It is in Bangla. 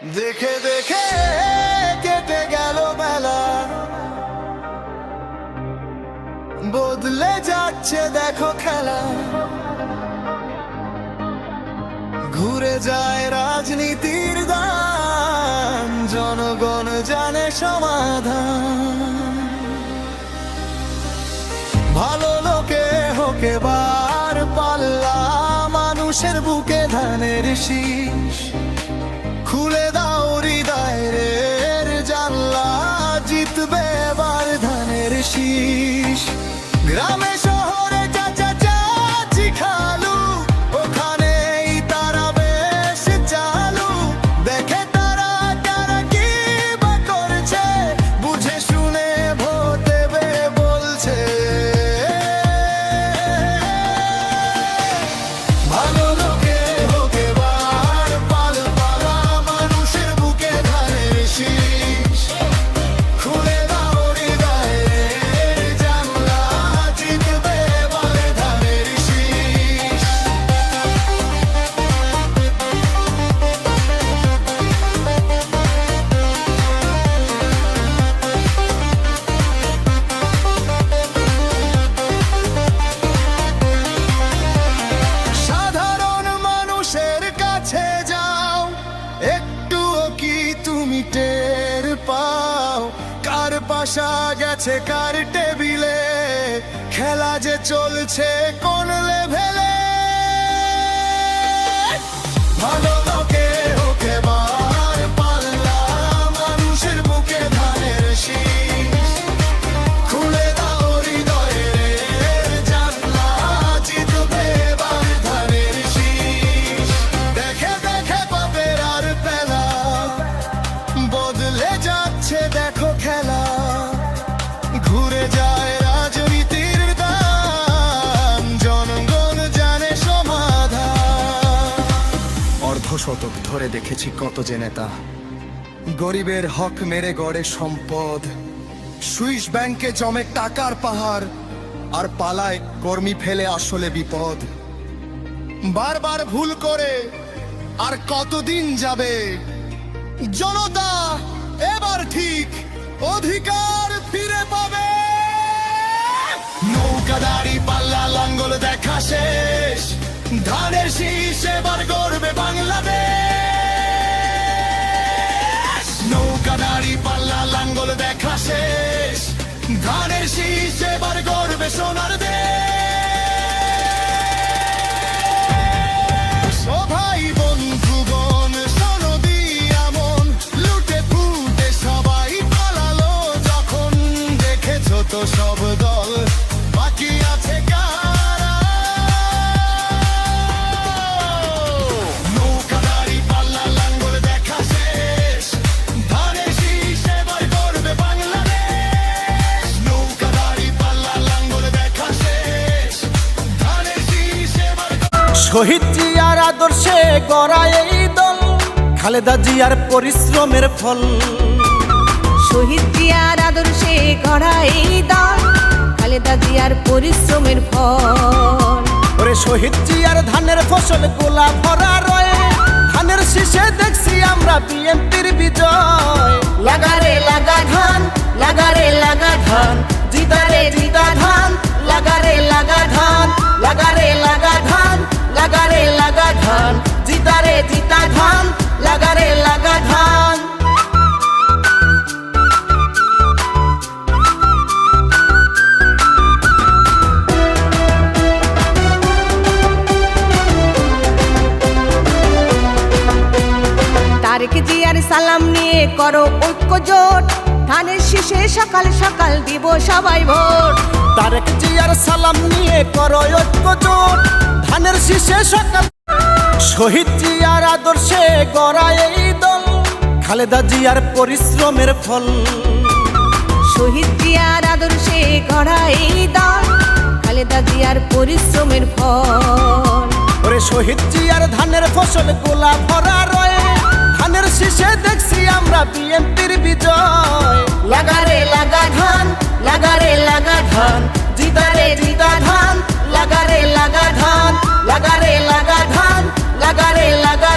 দেখে দেখে কেটে গেল বেলা বদলে যাচ্ছে দেখো খেলা। ঘুরে যায় রাজনীতির দান, জনগণ জানে সমাধান। ভালো লোকে হোকে বার পাল্লা, মানুষের বুকে ধানের শীষ। খুলে দাও হৃদয়ের জানলা জিতবে এবার ধানের শীষ। গ্রামে পাশা গেছে কার টেবিলে? খেলা যে চলছে কোন লেভেলে শতক ধরে দেখেছি কত যে নেতা। গরিবের হক মেরে গড়ে সম্পদ। সুইস ব্যাংকে জমে টাকার পাহাড়, আর পালায় কর্মী ফেলে আসলে বিপদ। বারবার ভুল করে, আর কতদিন যাবে? জনতা এবার ঠিক অধিকার ফিরে পাবে। নৌকাদারি পাল্লা লাঙ্গল দেখা ধানের শীষ এবার গড়বে সোনার দেশ। শহীদ জিয়ার আদর্শে গড়া এই দল খালেদা জিয়ার পরিশ্রমের ফল। শহীদ জিয়ার আদর্শে গড়া এই দল খালেদা জিয়ার পরিশ্রমের ফল। ওরে শহীদ জিয়ার ধানের ফসল গোলা ভরা রয়ে ধানের শীষে দেখছি আমরা বিএনপির বিজয়। লাগারে লাগা ধান লাগারে লাগা ধান জিতারে জিতা ধান। জিতা ধান লাগারে লাগা ধান। তারেক সালাম নিয়ে করো ঐক্য জোট। ধানের শীষে সকাল সকাল দিব সবাই ভোট। তারেক জিয়ার সালাম নিয়ে করো ঐক্য জোট। ধানের শীষে সকাল শহীদ জিয়ার আদর্শে গড়া এই দল খালেদা জিয়ার পরিশ্রমের ফল। শহীদ জিয়ার আদর্শে গড়া এই দল খালেদা জিয়ার পরিশ্রমের ফল। ওরে শহীদ জিয়ার ধানের ফসল গোলা ভরা রয়ে ধানের শীষে দেখছি আমরা বিএনপির বিজয়। লাগারে লাগা ধান লাগারে লাগা লাগারে লাগা